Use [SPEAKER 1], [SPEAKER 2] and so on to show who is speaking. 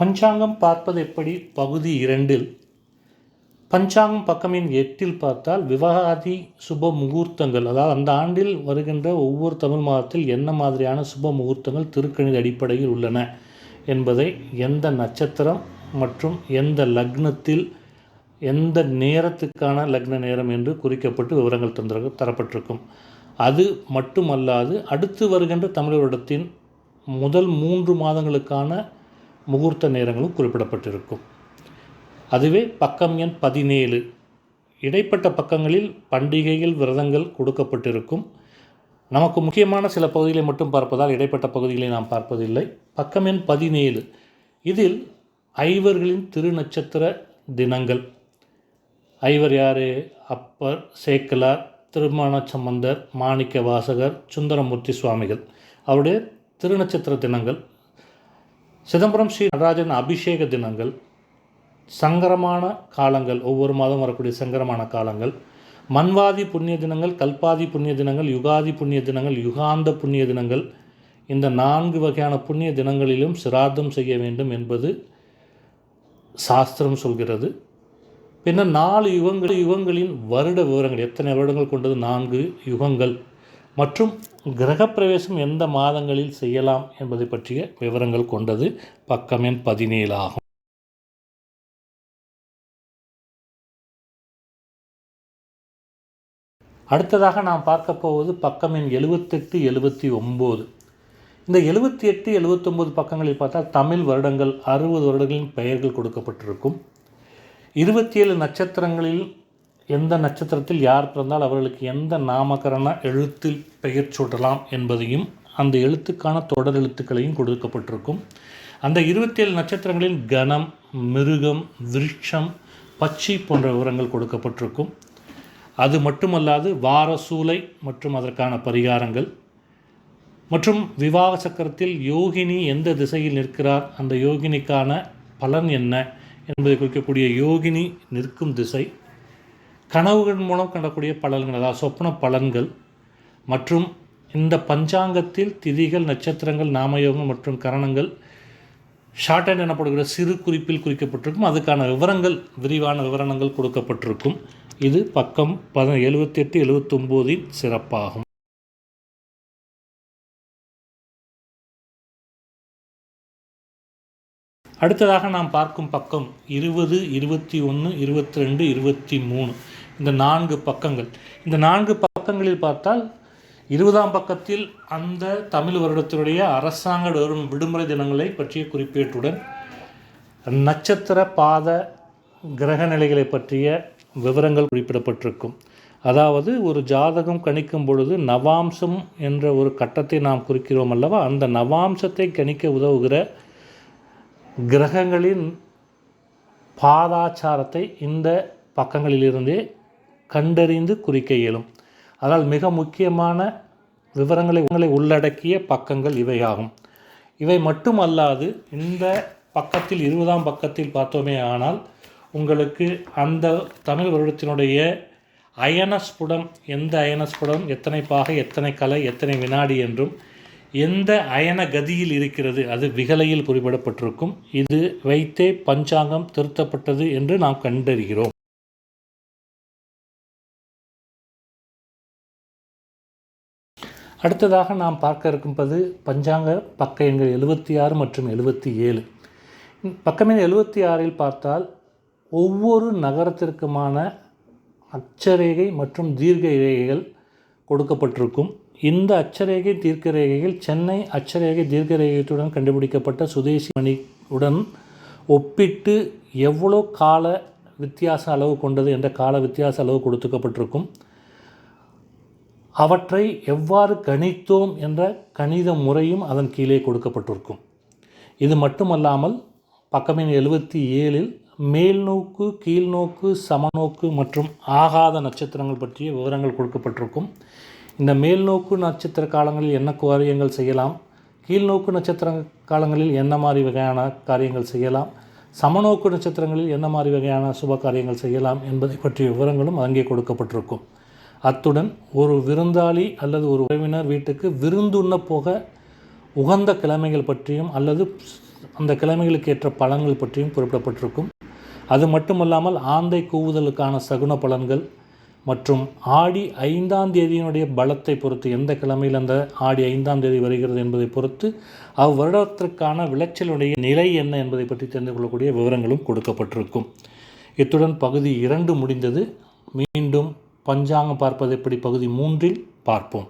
[SPEAKER 1] பஞ்சாங்கம் பார்ப்பது எப்படி? பகுதி இரண்டில். பஞ்சாங்கம் பக்கமின் எட்டில் பார்த்தால் விவகாதி சுப முகூர்த்தங்கள் அதாவது அந்த ஆண்டில் வருகின்ற ஒவ்வொரு தமிழ் மாதத்தில் என்ன மாதிரியான சுப முகூர்த்தங்கள் திருக்கணித அடிப்படையில் உள்ளன என்பதை எந்த நட்சத்திரம் மற்றும் எந்த லக்னத்தில் எந்த நேரத்துக்கான லக்ன நேரம் என்று குறிக்கப்பட்டு விவரங்கள் தந்திர தரப்பட்டிருக்கும். அது மட்டுமல்லாது அடுத்து வருகின்ற தமிழ் வருடத்தின் முதல் மூன்று மாதங்களுக்கான முகூர்த்த நேரங்களும் குறிப்பிடப்பட்டிருக்கும். அதுவே பக்கம் எண் பதினேழு. இடைப்பட்ட பக்கங்களில் பண்டிகைகள் விரதங்கள் கொடுக்கப்பட்டிருக்கும். நமக்கு முக்கியமான சில பகுதிகளை மட்டும் பார்ப்பதால் இடைப்பட்ட பகுதிகளை நாம் பார்ப்பதில்லை. பக்கம் எண் பதினேழு. இதில் ஐவர்களின் திருநட்சத்திர தினங்கள். ஐவர் யார்? அப்பர் சேக்கலார் திருமான சம்பந்தர் மாணிக்க வாசகர் சுந்தரமூர்த்தி சுவாமிகள். அவருடைய திருநட்சத்திர தினங்கள். சிதம்பரம் ஸ்ரீ நடராஜன் அபிஷேக தினங்கள் சங்கரமான காலங்கள் ஒவ்வொரு மாதம் வரக்கூடிய சங்கரமான காலங்கள் மன்வாதி புண்ணிய தினங்கள் கல்பாதி புண்ணிய தினங்கள் யுகாதி புண்ணிய தினங்கள் யுகாந்த புண்ணிய தினங்கள் இந்த நான்கு வகையான புண்ணிய தினங்களிலும் சிராதம் செய்ய வேண்டும் என்பது சாஸ்திரம் சொல்கிறது. பின்னர் நாலு யுகங்கள் யுகங்களின் வருட விவரங்கள் எத்தனை வருடங்கள் கொண்டது? நான்கு யுகங்கள். மற்றும் கிரகப்பிரவேசம் எந்த மாதங்களில் செய்யலாம் என்பதை பற்றிய விவரங்கள் கொண்டது பக்கம் எண் பதினேழு ஆகும் அடுத்ததாக நாம் பார்க்க போவது பக்கம் எண் எழுபத்தெட்டு எழுபத்தி ஒம்பது. இந்த எழுபத்தி எட்டு எழுபத்தொம்போது பக்கங்களில் பார்த்தால் தமிழ் வருடங்கள் அறுபது வருடங்களின் பெயர்கள் கொடுக்கப்பட்டிருக்கும். இருபத்தி ஏழு நட்சத்திரங்களில் எந்த நட்சத்திரத்தில் யார் பிறந்தால் அவர்களுக்கு எந்த நாமகரண எழுத்தில் பெயர் சூட்டலாம் என்பதையும் அந்த எழுத்துக்கான தொடர் எழுத்துக்களையும் கொடுக்கப்பட்டிருக்கும். அந்த இருபத்தேழு நட்சத்திரங்களின் கணம் மிருகம் விருட்சம் பச்சி போன்ற விவரங்கள் கொடுக்கப்பட்டிருக்கும். அது மட்டுமல்லாது வார சூலை மற்றும் அதற்கான பரிகாரங்கள். மற்றும் விவாக சக்கரத்தில் யோகினி எந்த திசையில் நிற்கிறார் அந்த யோகினிக்கான பலன் என்ன என்பதை குறிக்கக்கூடிய யோகினி நிற்கும் திசை. கனவுகள் மூலம் கண்டக்கூடிய பலன்கள் அதாவது சொப்ன பலன்கள் மற்றும் இந்த பஞ்சாங்கத்தில் திதிகள் நட்சத்திரங்கள் நாமயோகம் மற்றும் கரணங்கள் ஷார்ட் ஹேண்ட் எனப்படுகிற சிறு குறிப்பில் குறிக்கப்பட்டிருக்கும். அதுக்கான விவரங்கள் விரிவான விவரணங்கள் கொடுக்கப்பட்டிருக்கும். இது பக்கம் பத எழுபத்தெட்டு எழுபத்தொம்போதின் சிறப்பாகும். அடுத்ததாக நாம் பார்க்கும் பக்கம் இருபது இருபத்தி ஒன்று இருபத்தி ரெண்டு இருபத்தி மூணு. இந்த நான்கு பக்கங்கள். இந்த நான்கு பக்கங்களில் பார்த்தால் இருபதாம் பக்கத்தில் அந்த தமிழ் வருடத்தினுடைய அரசாங்க வரும் விடுமுறை தினங்களை பற்றிய குறிப்பேட்டுடன் நட்சத்திர பாத கிரக நிலைகளை பற்றிய விவரங்கள் குறிப்பிடப்பட்டிருக்கும். அதாவது ஒரு ஜாதகம் கணிக்கும் பொழுது நவாம்சம் என்ற ஒரு கட்டத்தை நாம் குறிக்கிறோம் அல்லவா? அந்த நவாம்சத்தை கணிக்க உதவுகிற கிரகங்களின் பாதாச்சாரத்தை இந்த பக்கங்களிலிருந்தே கண்டறிந்து குறிக்க இயலும். அதனால் மிக முக்கியமான விவரங்களை உங்களை உள்ளடக்கிய பக்கங்கள் இவையாகும். இவை மட்டுமல்லாது இந்த பக்கத்தில் இருபதாம் பக்கத்தில் பார்த்தோமே ஆனால் உங்களுக்கு அந்த தமிழ் வருடத்தினுடைய அயனஸ்புடம் எந்த அயனஸ்புடம் எத்தனை பாகை எத்தனை கலை எத்தனை வினாடி என்றும் எந்த அயன கதியில் இருக்கிறது அது விகலையில் குறிப்பிடப்பட்டிருக்கும். இது வைத்தே பஞ்சாங்கம் திருத்தப்பட்டது என்று நாம் கண்டறிகிறோம். அடுத்ததாக நாம் பார்க்க இருப்பது பஞ்சாங்க பக்க எண்கள் எழுபத்தி ஆறு மற்றும் எழுபத்தி ஏழு பக்கமெண் எழுபத்தி ஆறில் பார்த்தால் ஒவ்வொரு நகரத்திற்குமான அச்சரேகை மற்றும் தீர்க்க ரேகைகள் கொடுக்கப்பட்டிருக்கும். இந்த அச்சரேகை தீர்க்க ரேகைகள் சென்னை அச்சரேகை தீர்க்க ரேகையத்துடன் கண்டுபிடிக்கப்பட்ட சுதேசி மணியுடன் ஒப்பிட்டு எவ்வளோ கால வித்தியாச அளவு கொண்டது என்ற கால வித்தியாச அளவு கொடுத்துக்கப்பட்டிருக்கும். அவற்றை எவ்வாறு கணித்தோம் என்ற கணித முறையும் அதன் கீழே கொடுக்கப்பட்டிருக்கும். இது மட்டுமல்லாமல் பக்கமின் எழுபத்தி ஏழில் மேல்நோக்கு கீழ்நோக்கு சமநோக்கு மற்றும் ஆகாத நட்சத்திரங்கள் பற்றிய விவரங்கள் கொடுக்கப்பட்டிருக்கும். இந்த மேல்நோக்கு நட்சத்திர காலங்களில் என்ன காரியங்கள் செய்யலாம்? கீழ்நோக்கு நட்சத்திர காலங்களில் என்ன மாதிரி வகையான காரியங்கள் செய்யலாம்? சமநோக்கு நட்சத்திரங்களில் என்ன மாதிரி வகையான சுப காரியங்கள் செய்யலாம் என்பதை பற்றிய விவரங்களும் அங்கே கொடுக்கப்பட்டிருக்கும். அத்துடன் ஒரு விருந்தாளி அல்லது ஒரு உறவினர் வீட்டுக்கு விருந்துண்ண போக உகந்த கிழமைகள் பற்றியும் அல்லது அந்த கிழமைகளுக்கு ஏற்ற பலன்கள் பற்றியும் குறிப்பிடப்பட்டிருக்கும். அது மட்டுமல்லாமல் ஆந்தை கூவுதலுக்கான சகுன பலன்கள் மற்றும் ஆடி ஐந்தாம் தேதியினுடைய பலத்தை பொறுத்து எந்த கிழமையில் அந்த ஆடி ஐந்தாம் தேதி வருகிறது என்பதை பொறுத்து அவ்வருடத்திற்கான விளைச்சலுடைய நிலை என்ன என்பதை பற்றி தெரிந்து கொள்ளக்கூடிய விவரங்களும் கொடுக்கப்பட்டிருக்கும். இத்துடன் பகுதி இரண்டு முடிந்தது. மீண்டும் பஞ்சாங்கம் பார்ப்பது எப்படி பகுதி மூன்றில் பார்ப்போம்.